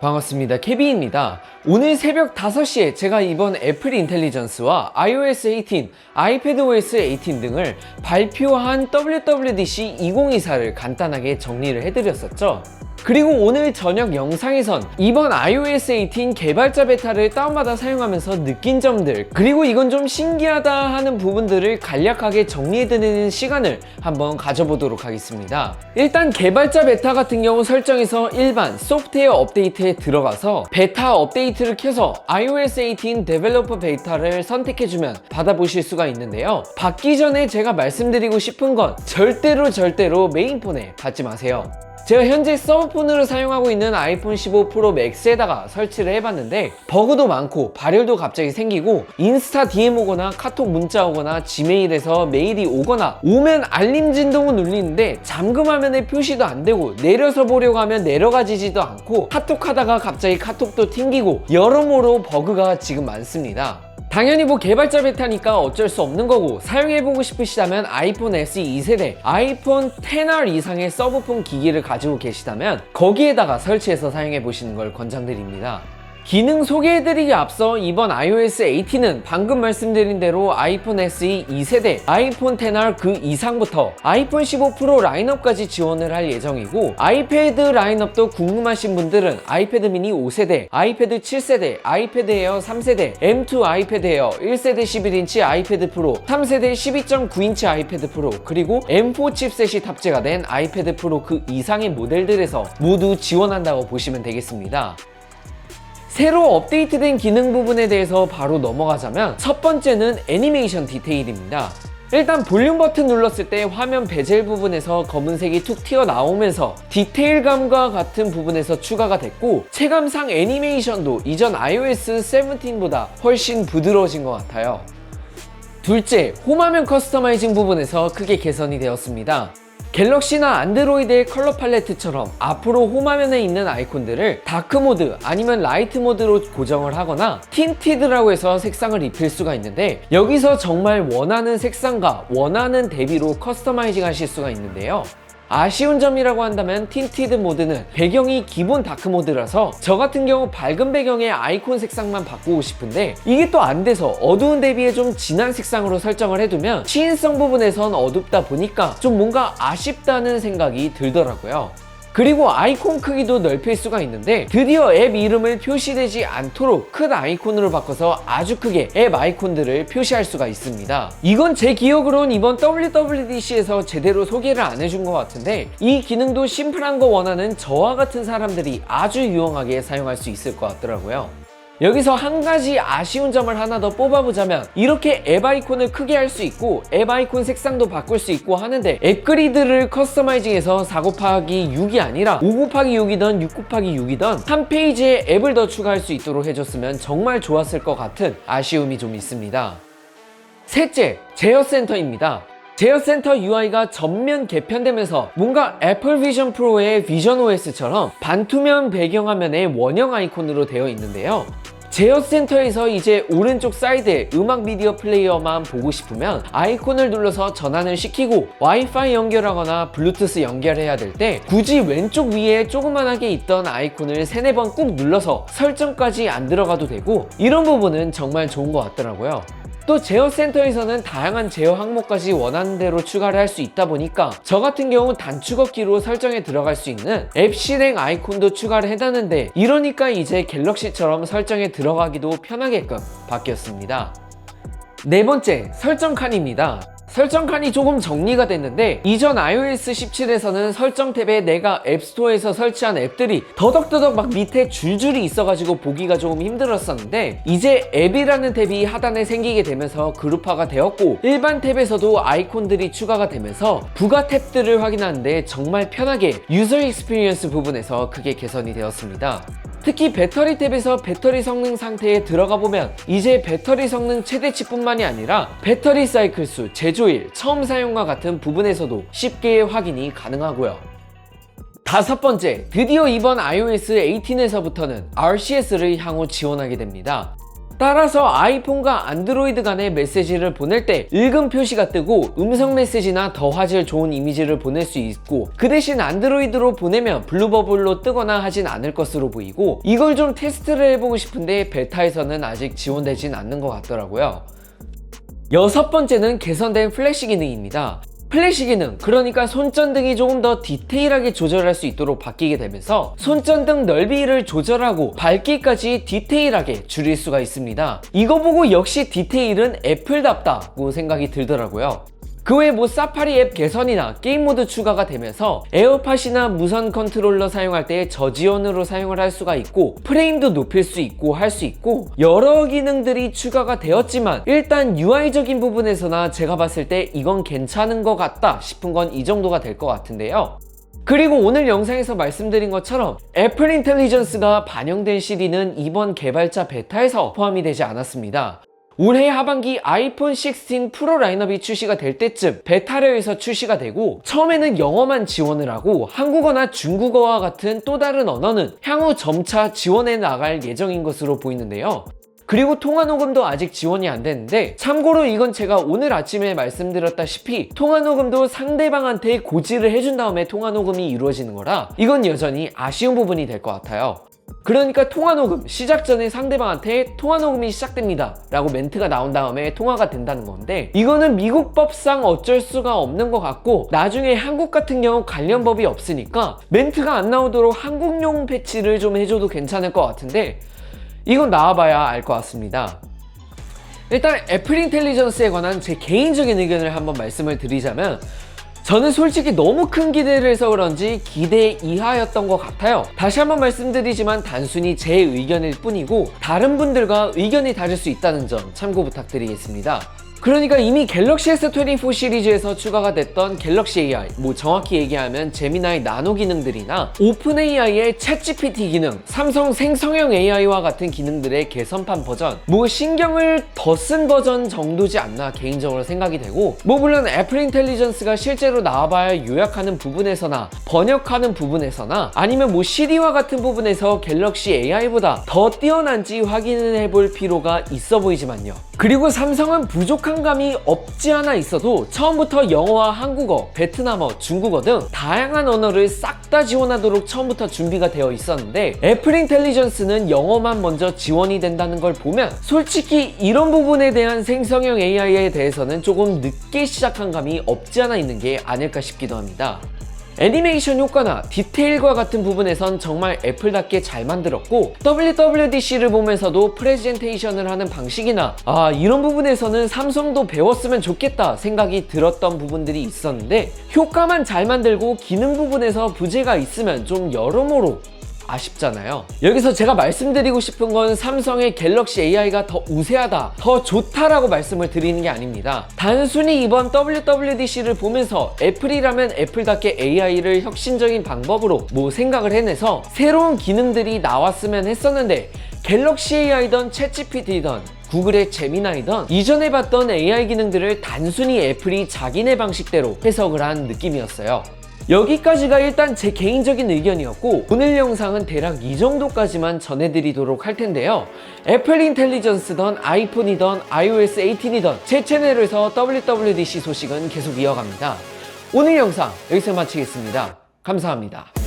반갑습니다. 케비입니다. 오늘 새벽 5시에 제가 이번 애플 인텔리전스와 iOS 18, iPadOS 18 등을 발표한 WWDC 2024를 간단하게 정리를 해드렸었죠. 그리고 오늘 저녁 영상에선 이번 iOS 18 개발자 베타를 다운받아 사용하면서 느낀 점들 그리고 이건 좀 신기하다 하는 부분들을 간략하게 정리해드리는 시간을 한번 가져보도록 하겠습니다. 일단 개발자 베타 같은 경우 설정에서 일반 소프트웨어 업데이트에 들어가서 베타 업데이트를 켜서 iOS 18 데벨로퍼 베타를 선택해주면 받아보실 수가 있는데요. 받기 전에 제가 말씀드리고 싶은 건 절대로 절대로 메인폰에 받지 마세요. 제가 현재 서브폰으로 사용하고 있는 아이폰 15 프로 맥스에다가 설치를 해봤는데 버그도 많고 발열도 갑자기 생기고 인스타 DM 오거나 카톡 문자 오거나 지메일에서 메일이 오거나 오면 알림 진동은 울리는데 잠금 화면에 표시도 안 되고 내려서 보려고 하면 내려가지지도 않고 카톡 하다가 갑자기 카톡도 튕기고 여러모로 버그가 지금 많습니다. 당연히 뭐 개발자 베타니까 어쩔 수 없는 거고 사용해보고 싶으시다면 아이폰 SE 2세대, 아이폰 10R 이상의 서브폰 기기를 가지고 계시다면 거기에다가 설치해서 사용해보시는 걸 권장드립니다. 기능 소개해드리기 앞서 이번 iOS 18은 방금 말씀드린 대로 아이폰 SE 2세대, 아이폰 10R 그 이상부터 아이폰 15 프로 라인업까지 지원을 할 예정이고 아이패드 라인업도 궁금하신 분들은 아이패드 미니 5세대, 아이패드 7세대, 아이패드 에어 3세대, M2 아이패드 에어 1세대 11인치 아이패드 프로, 3세대 12.9인치 아이패드 프로, 그리고 M4 칩셋이 탑재가 된 아이패드 프로 그 이상의 모델들에서 모두 지원한다고 보시면 되겠습니다. 새로 업데이트된 기능 부분에 대해서 바로 넘어가자면 첫 번째는 애니메이션 디테일입니다. 일단 볼륨 버튼 눌렀을 때 화면 베젤 부분에서 검은색이 툭 튀어나오면서 디테일감과 같은 부분에서 추가가 됐고 체감상 애니메이션도 이전 iOS 17보다 훨씬 부드러워진 것 같아요. 둘째, 홈화면 커스터마이징 부분에서 크게 개선이 되었습니다. 갤럭시나 안드로이드의 컬러 팔레트처럼 앞으로 홈화면에 있는 아이콘들을 다크 모드 아니면 라이트 모드로 고정을 하거나 틴티드라고 해서 색상을 입힐 수가 있는데 여기서 정말 원하는 색상과 원하는 대비로 커스터마이징 하실 수가 있는데요. 아쉬운 점이라고 한다면 틴티드 모드는 배경이 기본 다크 모드라서 저 같은 경우 밝은 배경에 아이콘 색상만 바꾸고 싶은데 이게 또 안 돼서 어두운 대비에 좀 진한 색상으로 설정을 해두면 시인성 부분에선 어둡다 보니까 좀 뭔가 아쉽다는 생각이 들더라고요. 그리고 아이콘 크기도 넓힐 수가 있는데 드디어 앱 이름을 표시되지 않도록 큰 아이콘으로 바꿔서 아주 크게 앱 아이콘들을 표시할 수가 있습니다. 이건 제 기억으론 이번 WWDC에서 제대로 소개를 안 해준 것 같은데 이 기능도 심플한 거 원하는 저와 같은 사람들이 아주 유용하게 사용할 수 있을 것 같더라고요. 여기서 한 가지 아쉬운 점을 하나 더 뽑아보자면 이렇게 앱 아이콘을 크게 할 수 있고 앱 아이콘 색상도 바꿀 수 있고 하는데 앱 그리드를 커스터마이징해서 4 곱하기 6이 아니라 5 곱하기 6이던 6 곱하기 6이던 한 페이지에 앱을 더 추가할 수 있도록 해줬으면 정말 좋았을 것 같은 아쉬움이 좀 있습니다. 셋째, 제어 센터입니다. 제어 센터 UI가 전면 개편되면서 뭔가 애플 비전 프로의 비전 OS처럼 반투명 배경화면의 원형 아이콘으로 되어 있는데요. 제어 센터에서 이제 오른쪽 사이드에 음악 미디어 플레이어만 보고 싶으면 아이콘을 눌러서 전환을 시키고 와이파이 연결하거나 블루투스 연결해야 될 때 굳이 왼쪽 위에 조그만하게 있던 아이콘을 세네 번 꾹 눌러서 설정까지 안 들어가도 되고 이런 부분은 정말 좋은 것 같더라고요. 또 제어 센터에서는 다양한 제어 항목까지 원하는 대로 추가를 할 수 있다 보니까 저 같은 경우 단축업기로 설정에 들어갈 수 있는 앱 실행 아이콘도 추가를 해놨는데 이러니까 이제 갤럭시처럼 설정에 들어가기도 편하게끔 바뀌었습니다. 네 번째, 설정 칸입니다. 설정 칸이 조금 정리가 됐는데 이전 iOS 17에서는 설정 탭에 내가 앱스토어에서 설치한 앱들이 더덕더덕 막 밑에 줄줄이 있어가지고 보기가 조금 힘들었었는데 이제 앱이라는 탭이 하단에 생기게 되면서 그룹화가 되었고 일반 탭에서도 아이콘들이 추가가 되면서 부가 탭들을 확인하는데 정말 편하게 유저 익스피리언스 부분에서 크게 개선이 되었습니다. 특히 배터리 탭에서 배터리 성능 상태에 들어가 보면 이제 배터리 성능 최대치뿐만이 아니라 배터리 사이클 수, 제조일, 처음 사용과 같은 부분에서도 쉽게 확인이 가능하고요. 다섯 번째, 드디어 이번 iOS 18에서부터는 RCS를 향후 지원하게 됩니다. 따라서 아이폰과 안드로이드 간의 메시지를 보낼 때 읽음 표시가 뜨고 음성 메시지나 더 화질 좋은 이미지를 보낼 수 있고 그 대신 안드로이드로 보내면 블루버블로 뜨거나 하진 않을 것으로 보이고 이걸 좀 테스트를 해보고 싶은데 베타에서는 아직 지원되진 않는 것 같더라고요. 여섯 번째는 개선된 플래시 기능입니다. 플래시 기능, 그러니까 손전등이 조금 더 디테일하게 조절할 수 있도록 바뀌게 되면서 손전등 넓이를 조절하고 밝기까지 디테일하게 줄일 수가 있습니다. 이거 보고 역시 디테일은 애플답다고 생각이 들더라고요. 그 외에 뭐 사파리 앱 개선이나 게임 모드 추가가 되면서 에어팟이나 무선 컨트롤러 사용할 때 저지원으로 사용을 할 수가 있고 프레임도 높일 수 있고 할 수 있고 여러 기능들이 추가가 되었지만 일단 UI적인 부분에서나 제가 봤을 때 이건 괜찮은 것 같다 싶은 건 이 정도가 될 것 같은데요. 그리고 오늘 영상에서 말씀드린 것처럼 애플 인텔리전스가 반영된 CD는 이번 개발자 베타에서 포함이 되지 않았습니다. 올해 하반기 아이폰 16 프로 라인업이 출시가 될 때쯤 베타료에서 출시가 되고 처음에는 영어만 지원을 하고 한국어나 중국어와 같은 또 다른 언어는 향후 점차 지원해 나갈 예정인 것으로 보이는데요. 그리고 통화 녹음도 아직 지원이 안 되는데 참고로 이건 제가 오늘 아침에 말씀드렸다시피 통화 녹음도 상대방한테 고지를 해준 다음에 통화 녹음이 이루어지는 거라 이건 여전히 아쉬운 부분이 될 것 같아요. 그러니까 통화 녹음 시작 전에 상대방한테 통화 녹음이 시작됩니다 라고 멘트가 나온 다음에 통화가 된다는 건데 이거는 미국 법상 어쩔 수가 없는 것 같고 나중에 한국 같은 경우 관련 법이 없으니까 멘트가 안 나오도록 한국용 패치를 좀 해줘도 괜찮을 것 같은데 이건 나와봐야 알 것 같습니다. 일단 애플 인텔리전스에 관한 제 개인적인 의견을 한번 말씀을 드리자면 저는 솔직히 너무 큰 기대를 해서 그런지 기대 이하였던 것 같아요. 다시 한번 말씀드리지만 단순히 제 의견일 뿐이고 다른 분들과 의견이 다를 수 있다는 점 참고 부탁드리겠습니다. 그러니까 이미 갤럭시 S24 시리즈에서 추가가 됐던 갤럭시 AI, 뭐 정확히 얘기하면 제미나이 나노 기능들이나 오픈 AI의 챗GPT 기능, 삼성 생성형 AI와 같은 기능들의 개선판 버전, 뭐 신경을 더 쓴 버전 정도지 않나 개인적으로 생각이 되고, 뭐 물론 애플 인텔리전스가 실제로 나와봐야 요약하는 부분에서나 번역하는 부분에서나 아니면 뭐 시리와 같은 부분에서 갤럭시 AI보다 더 뛰어난지 확인을 해볼 필요가 있어 보이지만요. 그리고 삼성은 부족한 감이 없지 않아 있어도 처음부터 영어와 한국어, 베트남어, 중국어 등 다양한 언어를 싹 다 지원하도록 처음부터 준비가 되어 있었는데 애플 인텔리전스는 영어만 먼저 지원이 된다는 걸 보면 솔직히 이런 부분에 대한 생성형 AI에 대해서는 조금 늦게 시작한 감이 없지 않아 있는 게 아닐까 싶기도 합니다. 애니메이션 효과나 디테일과 같은 부분에선 정말 애플답게 잘 만들었고 WWDC를 보면서도 프레젠테이션을 하는 방식이나 아 이런 부분에서는 삼성도 배웠으면 좋겠다 생각이 들었던 부분들이 있었는데 효과만 잘 만들고 기능 부분에서 부재가 있으면 좀 여러모로 아쉽잖아요. 여기서 제가 말씀드리고 싶은 건 삼성의 갤럭시 AI가 더 우세하다, 더 좋다라고 말씀을 드리는 게 아닙니다. 단순히 이번 WWDC를 보면서 애플이라면 애플답게 AI를 혁신적인 방법으로 뭐 생각을 해내서 새로운 기능들이 나왔으면 했었는데 갤럭시 AI든 챗GPT든 구글의 제미나이던 이전에 봤던 AI 기능들을 단순히 애플이 자기네 방식대로 해석을 한 느낌이었어요. 여기까지가 일단 제 개인적인 의견이었고 오늘 영상은 대략 이 정도까지만 전해드리도록 할 텐데요. 애플 인텔리전스던 아이폰이던 iOS 18이던 제 채널에서 WWDC 소식은 계속 이어갑니다. 오늘 영상 여기서 마치겠습니다. 감사합니다